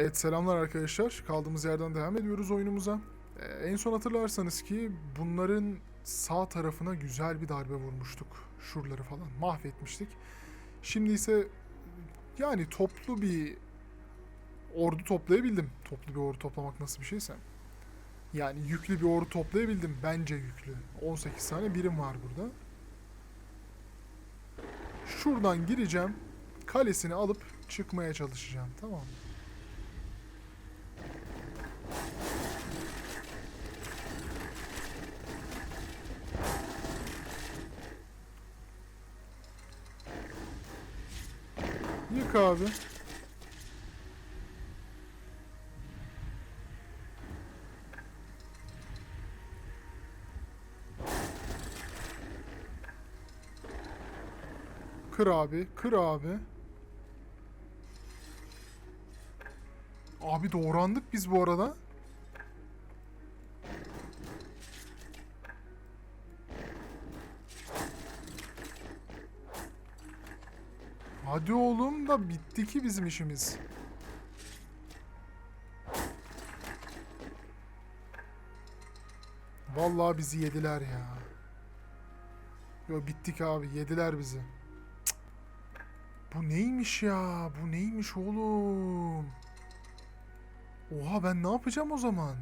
Evet selamlar arkadaşlar. Kaldığımız yerden devam ediyoruz oyunumuza. Ee, en son hatırlarsanız ki bunların sağ tarafına güzel bir darbe vurmuştuk. Şuraları falan mahvetmiştik. Şimdi ise yani toplu bir ordu toplayabildim. Toplu bir ordu toplamak nasıl bir şeyse. Yani yüklü bir ordu toplayabildim. Bence yüklü. 18 tane birim var burada. Şuradan gireceğim. Kalesini alıp çıkmaya çalışacağım. Tamam mı? Yık abi. Kır abi, kır abi. Abi doğrandık biz bu arada. Hadi oğlum da bitti ki bizim işimiz. Vallahi bizi yediler ya. Yo bittik abi yediler bizi. Bu neymiş ya? Bu neymiş oğlum? Oha ben ne yapacağım o zaman?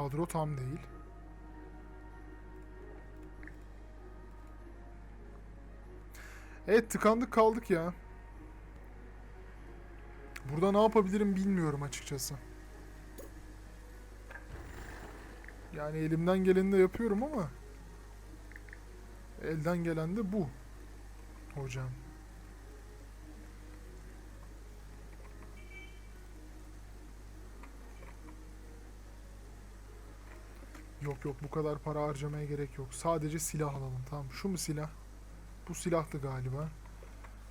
Kadro tam değil. Evet tıkandık kaldık ya. Burada ne yapabilirim bilmiyorum açıkçası. Yani elimden geleni de yapıyorum ama elden gelen de bu. Hocam. Yok yok bu kadar para harcamaya gerek yok. Sadece silah alalım tamam. Şu mu silah? Bu silahtı galiba.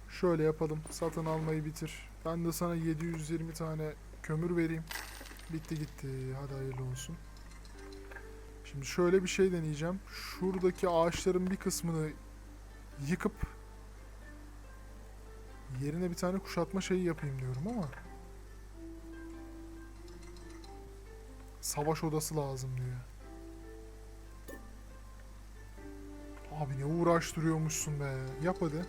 Şöyle yapalım. Satın almayı bitir. Ben de sana 720 tane kömür vereyim. Bitti gitti. Hadi hayırlı olsun. Şimdi şöyle bir şey deneyeceğim. Şuradaki ağaçların bir kısmını yıkıp yerine bir tane kuşatma şeyi yapayım diyorum ama savaş odası lazım diyor. Abi ne uğraştırıyormuşsun be. Yap hadi.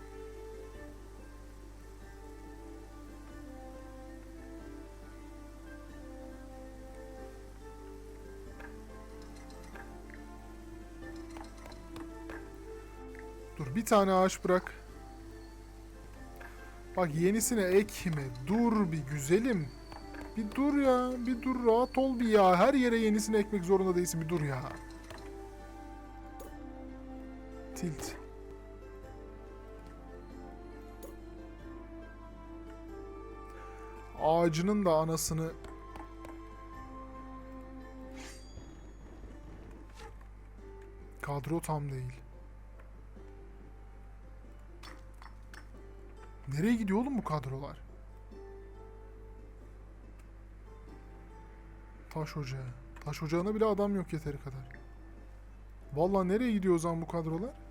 Dur bir tane ağaç bırak. Bak yenisine ekme. Dur bir güzelim. Bir dur ya. Bir dur rahat ol bir ya. Her yere yenisini ekmek zorunda değilsin. Bir dur ya. Tilt. Ağacının da anasını Kadro tam değil. Nereye gidiyor oğlum bu kadrolar? Taş ocağı. Taş ocağına bile adam yok yeteri kadar. Vallahi nereye gidiyor o zaman bu kadrolar?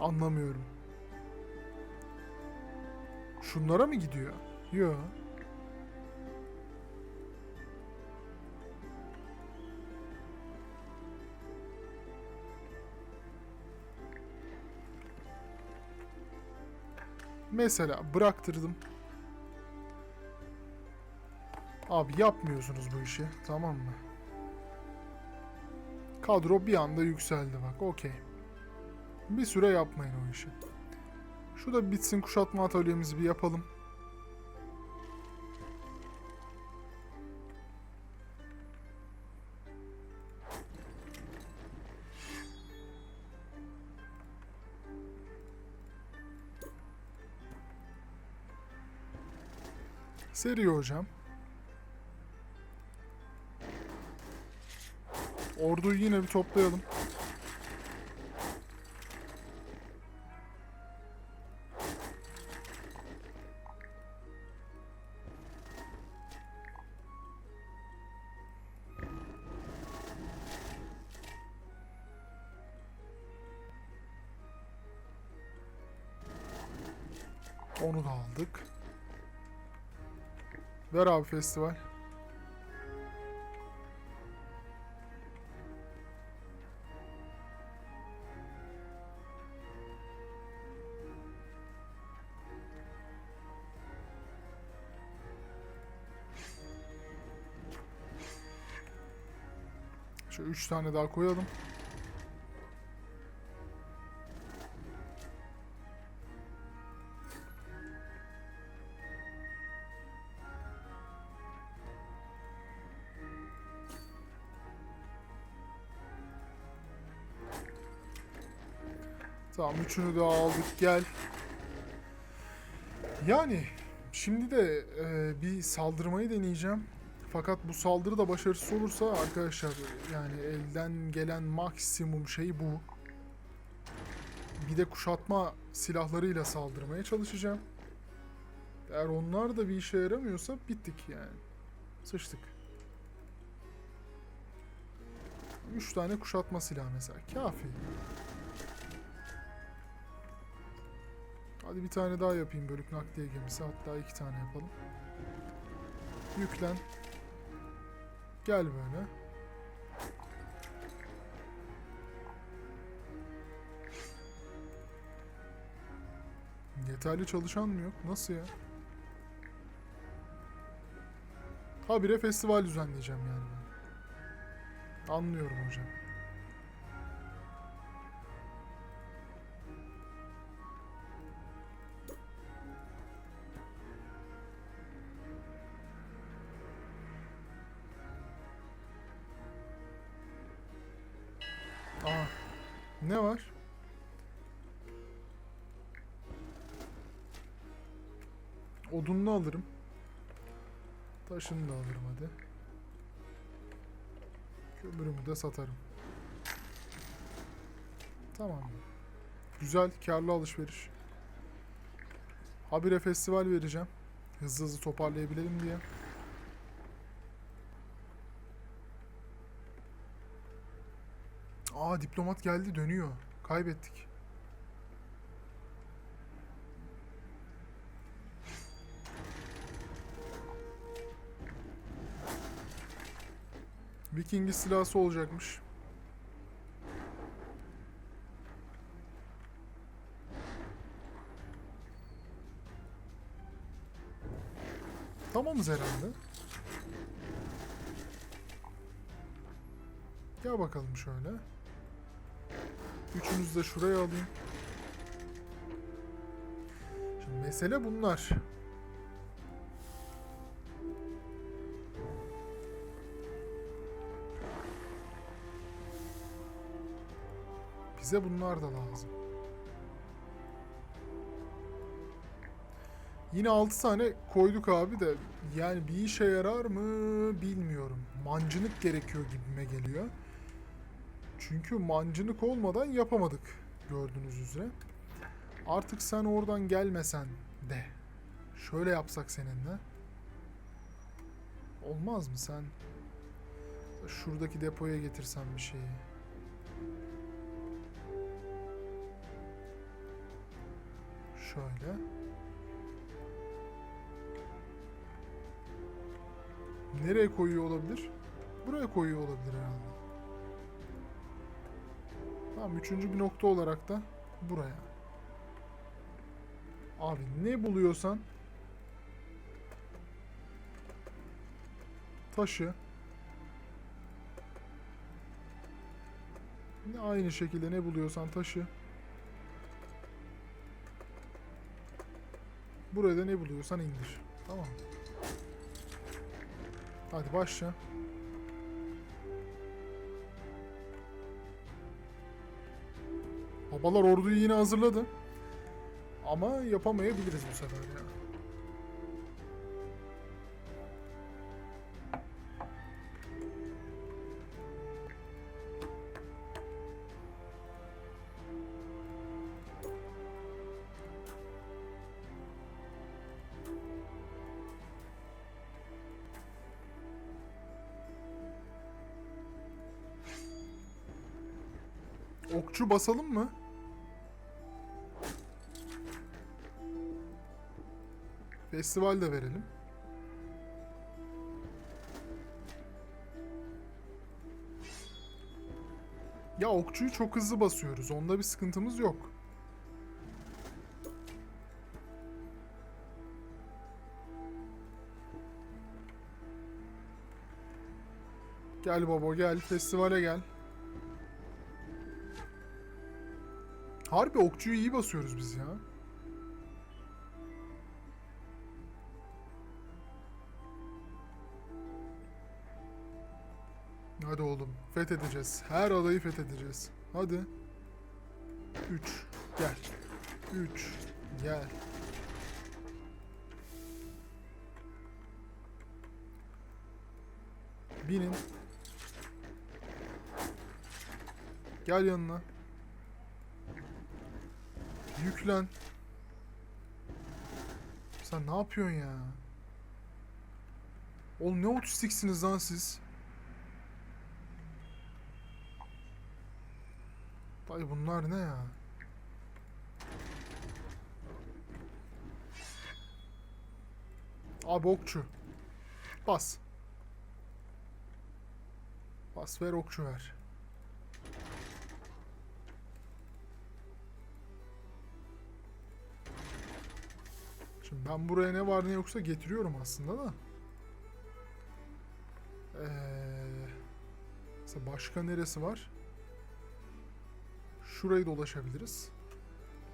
Anlamıyorum. Şunlara mı gidiyor? Yok. Mesela bıraktırdım. Abi yapmıyorsunuz bu işi. Tamam mı? Kadro bir anda yükseldi bak. Okey. Bir süre yapmayın o işi. Şu da bitsin kuşatma atölyemizi bir yapalım. Seri hocam. Orduyu yine bir toplayalım. Ver abi festival. Şu üç tane daha koyalım. Üçünü de aldık gel. Yani şimdi de e, bir saldırmayı deneyeceğim. Fakat bu saldırı da başarısız olursa arkadaşlar yani elden gelen maksimum şey bu. Bir de kuşatma silahlarıyla saldırmaya çalışacağım. Eğer onlar da bir işe yaramıyorsa bittik yani. Sıçtık. 3 tane kuşatma silahı mesela. Kafi. Hadi bir tane daha yapayım bölük nakliye gemisi. Hatta iki tane yapalım. Yüklen. Gel böyle. Yeterli çalışan mı yok? Nasıl ya? Habire festival düzenleyeceğim yani. Anlıyorum hocam. Ne var? Odununu alırım. Taşını da alırım hadi. Kömürümü de satarım. Tamam. Güzel, karlı alışveriş. Habire festival vereceğim. Hızlı hızlı toparlayabilelim diye. Aa diplomat geldi dönüyor. Kaybettik. Viking istilası olacakmış. Tamamız herhalde. Gel bakalım şöyle. Üçünüzü de şuraya alayım. Şimdi mesele bunlar. Bize bunlar da lazım. Yine 6 tane koyduk abi de yani bir işe yarar mı bilmiyorum. Mancınık gerekiyor gibime geliyor. Çünkü mancınık olmadan yapamadık gördüğünüz üzere. Artık sen oradan gelmesen de. Şöyle yapsak seninle. Olmaz mı sen? Şuradaki depoya getirsen bir şeyi. Şöyle. Nereye koyuyor olabilir? Buraya koyuyor olabilir herhalde. Tamam üçüncü bir nokta olarak da buraya. Abi ne buluyorsan taşı Yine aynı şekilde ne buluyorsan taşı Buraya da ne buluyorsan indir. Tamam? Hadi başla. Babalar orduyu yine hazırladı. Ama yapamayabiliriz bu sefer ya. Okçu basalım mı? Festival de verelim. Ya okçuyu çok hızlı basıyoruz. Onda bir sıkıntımız yok. Gel baba gel. Festivale gel. Harbi okçuyu iyi basıyoruz biz ya. Hadi oğlum. Fethedeceğiz. Her adayı fethedeceğiz. Hadi. 3. Gel. 3. Gel. Binin. Gel yanına. Yüklen. Sen ne yapıyorsun ya? Oğlum ne otistiksiniz lan siz? Dayı bunlar ne ya? Abi okçu. Bas. Bas ver okçu ver. Şimdi ben buraya ne var ne yoksa getiriyorum aslında da. Ee, mesela başka neresi var? Şurayı dolaşabiliriz.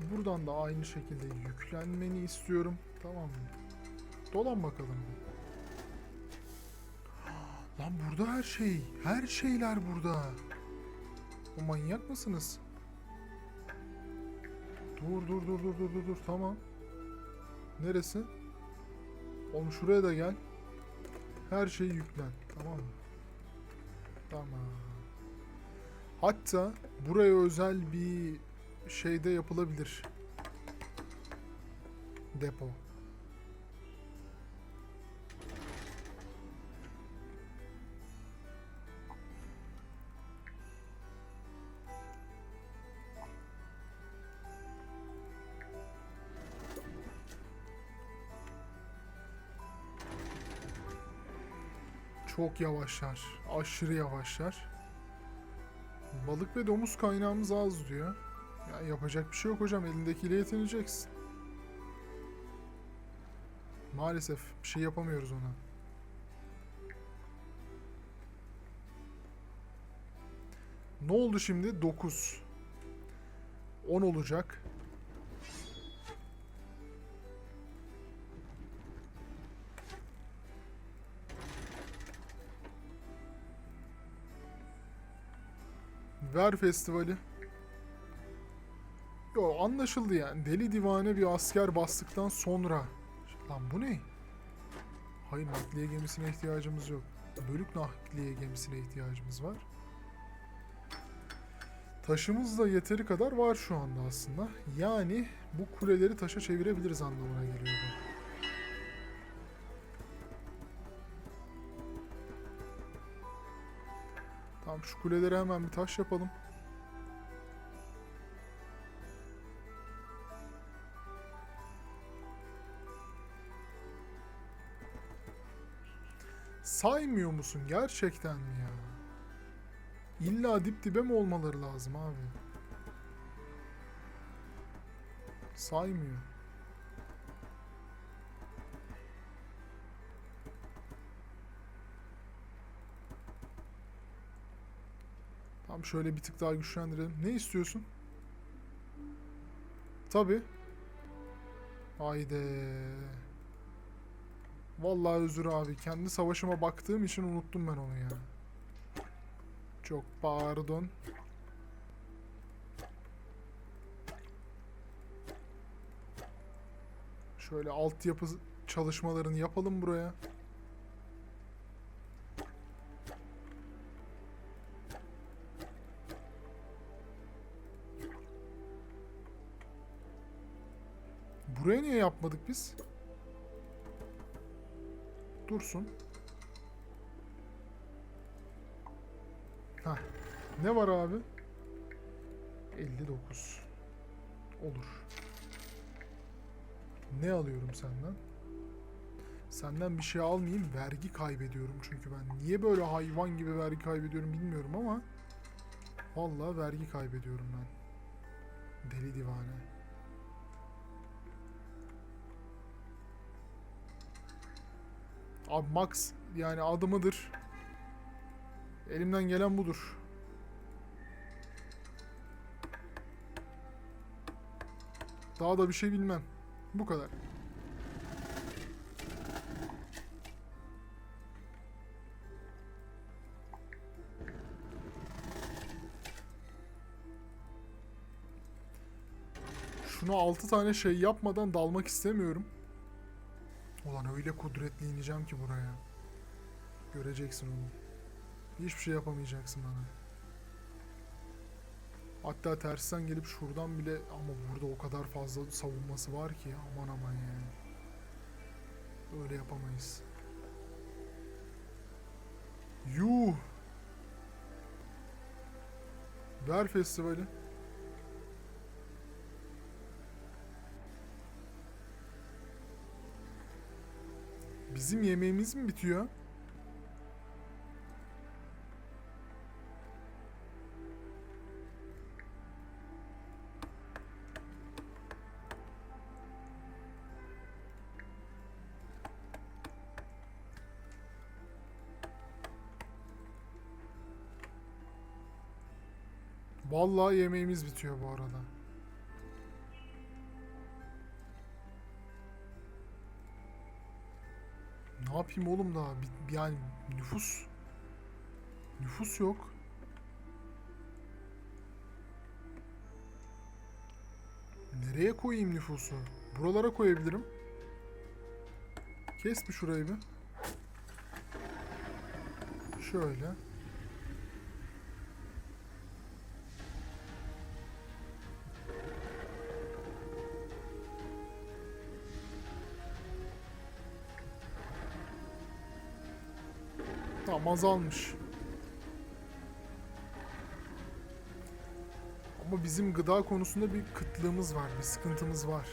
Buradan da aynı şekilde yüklenmeni istiyorum. Tamam mı? Dolan bakalım. Lan burada her şey. Her şeyler burada. O manyak mısınız? Dur dur dur dur dur dur dur tamam. Neresi? Oğlum şuraya da gel. Her şeyi yüklen. Tamam mı? Tamam. Hatta buraya özel bir şeyde yapılabilir. Depo. Çok yavaşlar. Aşırı yavaşlar. Balık ve domuz kaynağımız az diyor. Ya yapacak bir şey yok hocam. Elindekiyle yetineceksin. Maalesef bir şey yapamıyoruz ona. Ne oldu şimdi? 9. 10 olacak. Ver festivali. Yo anlaşıldı yani. Deli divane bir asker bastıktan sonra. Lan bu ne? Hayır nakliye gemisine ihtiyacımız yok. Bölük nakliye gemisine ihtiyacımız var. Taşımız da yeteri kadar var şu anda aslında. Yani bu kuleleri taşa çevirebiliriz anlamına geliyor bu. Tamam şu kuleleri hemen bir taş yapalım. Saymıyor musun gerçekten mi ya? İlla dip dibe mi olmaları lazım abi? Saymıyor. Tamam şöyle bir tık daha güçlendirelim. Ne istiyorsun? Tabi. Haydi. Vallahi özür abi. Kendi savaşıma baktığım için unuttum ben onu ya. Çok pardon. Şöyle altyapı çalışmalarını yapalım buraya. Buraya niye yapmadık biz? Dursun. Hah. Ne var abi? 59. Olur. Ne alıyorum senden? Senden bir şey almayayım vergi kaybediyorum çünkü ben. Niye böyle hayvan gibi vergi kaybediyorum bilmiyorum ama vallahi vergi kaybediyorum ben. Deli divane. Max yani adımıdır. Elimden gelen budur. Daha da bir şey bilmem. Bu kadar. Şunu 6 tane şey yapmadan dalmak istemiyorum. Ulan öyle kudretli ineceğim ki buraya. Göreceksin onu. Hiçbir şey yapamayacaksın bana. Hatta tersten gelip şuradan bile ama burada o kadar fazla savunması var ki aman aman yani. Öyle yapamayız. Yuh. Ver festivali. Bizim yemeğimiz mi bitiyor? Vallahi yemeğimiz bitiyor bu arada. Ne yapayım oğlum daha? Yani nüfus nüfus yok. Nereye koyayım nüfusu? Buralara koyabilirim. Kes bir şurayı bir. Şöyle. Tamam azalmış. Ama bizim gıda konusunda bir kıtlığımız var, bir sıkıntımız var.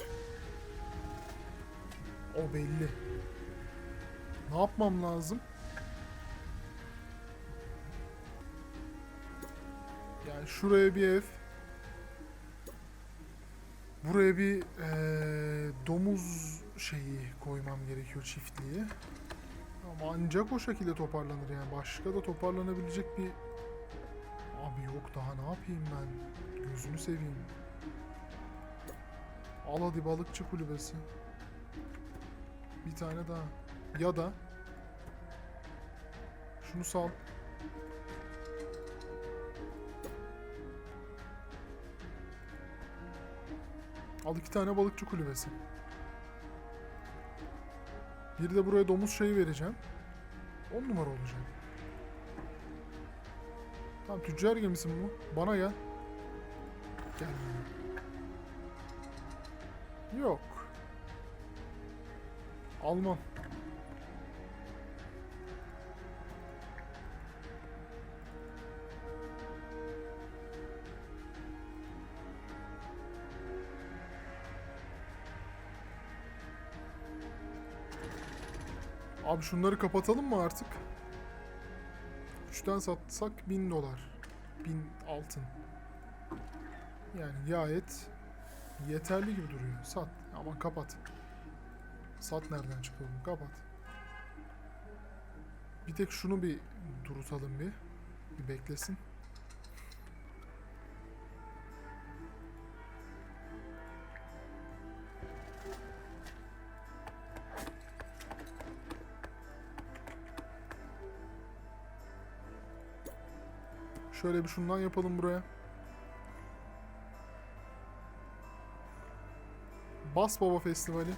O belli. Ne yapmam lazım? Yani şuraya bir ev. Buraya bir eee, domuz şeyi koymam gerekiyor çiftliği. Ama ancak o şekilde toparlanır yani. Başka da toparlanabilecek bir... Abi yok daha ne yapayım ben? Gözünü seveyim. Al hadi balıkçı kulübesi. Bir tane daha. Ya da... Şunu sal. Al iki tane balıkçı kulübesi. Bir de buraya domuz şeyi vereceğim. 10 numara olacak. Tamam tüccar gemisi mi bu? Bana gel. Gel. Yok. Almam. Abi şunları kapatalım mı artık? 3'ten satsak 1000 dolar. 1000 altın. Yani gayet yeterli gibi duruyor. Sat. Ama kapat. Sat nereden çıktı oğlum? Kapat. Bir tek şunu bir durutalım bir. Bir beklesin. Şöyle bir şundan yapalım buraya. Bas Baba Festivali.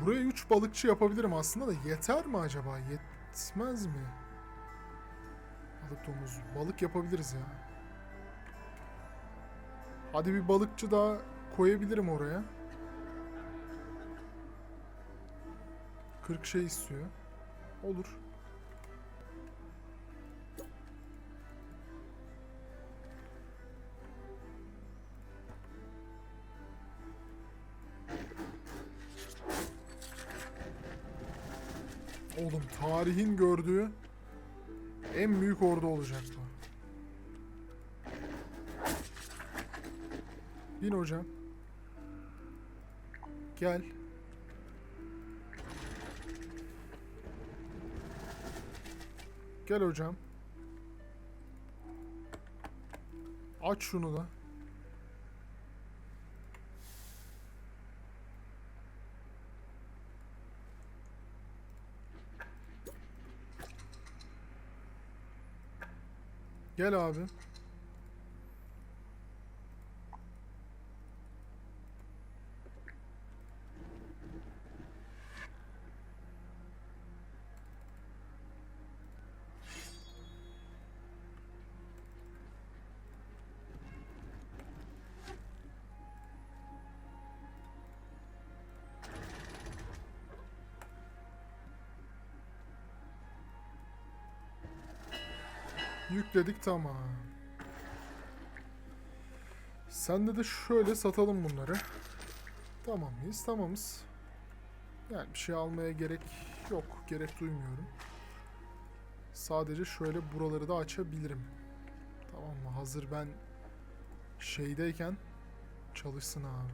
Buraya 3 balıkçı yapabilirim aslında da yeter mi acaba? Yetmez mi? Balık domuz. Balık yapabiliriz ya. Hadi bir balıkçı daha koyabilirim oraya. 40 şey istiyor. Olur. Oğlum tarihin gördüğü en büyük ordu olacak bu. Bin hocam. Gel. Gel hocam. Aç şunu da. Gel abi. Yükledik tamam. Sende de şöyle satalım bunları. Tamam mıyız? Tamamız. Yani bir şey almaya gerek yok. Gerek duymuyorum. Sadece şöyle buraları da açabilirim. Tamam mı? Hazır ben şeydeyken çalışsın abi.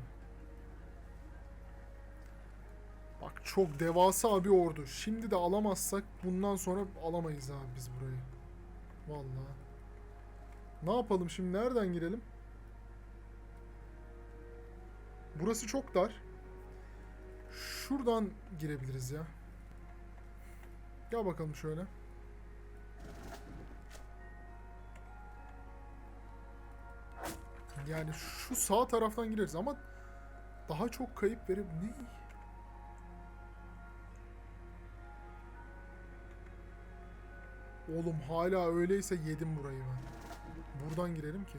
Bak çok devasa bir ordu. Şimdi de alamazsak bundan sonra alamayız abi biz burayı. Vallahi. Ne yapalım şimdi? Nereden girelim? Burası çok dar. Şuradan girebiliriz ya. Gel bakalım şöyle. Yani şu sağ taraftan gireriz ama daha çok kayıp verip ne? Oğlum hala öyleyse yedim burayı ben. Buradan girelim ki.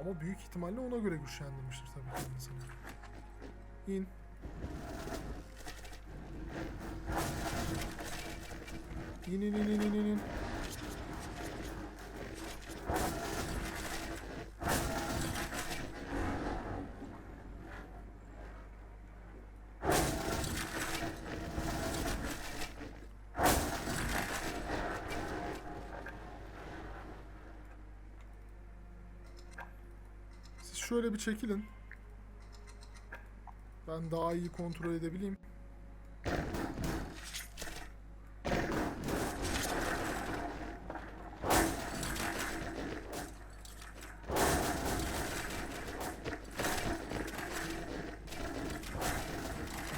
Ama büyük ihtimalle ona göre güçlendirmiştir tabii kendisini. İn. İn in in in in in. in. Siz şöyle bir çekilin. Ben daha iyi kontrol edebileyim.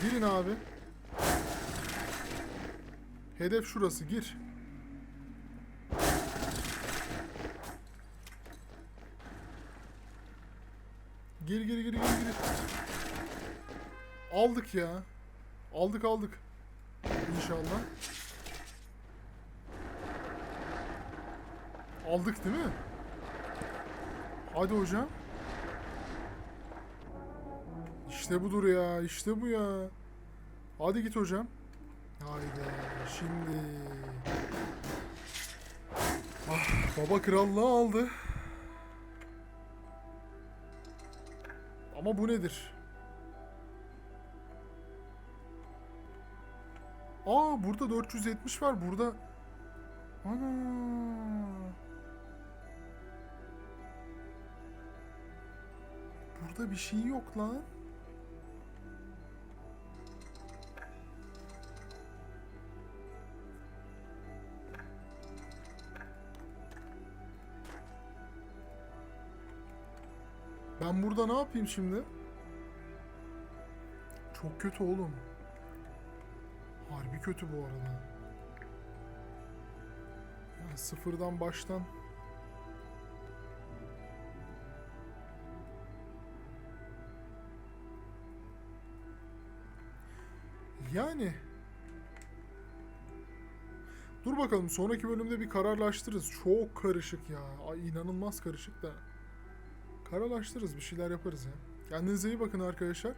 Girin abi. Hedef şurası gir gir gir gir gir. Aldık ya. Aldık aldık. İnşallah. Aldık değil mi? Hadi hocam. İşte budur ya. işte bu ya. Hadi git hocam. Hayda. Şimdi. Ah, baba krallığı aldı. Ama bu nedir? Aa burada 470 var. Burada Ana. Burada bir şey yok lan. Ben burada ne yapayım şimdi? Çok kötü oğlum. Harbi kötü bu arada. Yani sıfırdan baştan Yani Dur bakalım sonraki bölümde bir kararlaştırırız. Çok karışık ya. Ay inanılmaz karışık da. Kararlaştırırız bir şeyler yaparız ya. Kendinize iyi bakın arkadaşlar.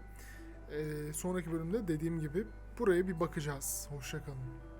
Ee, sonraki bölümde dediğim gibi buraya bir bakacağız. Hoşçakalın.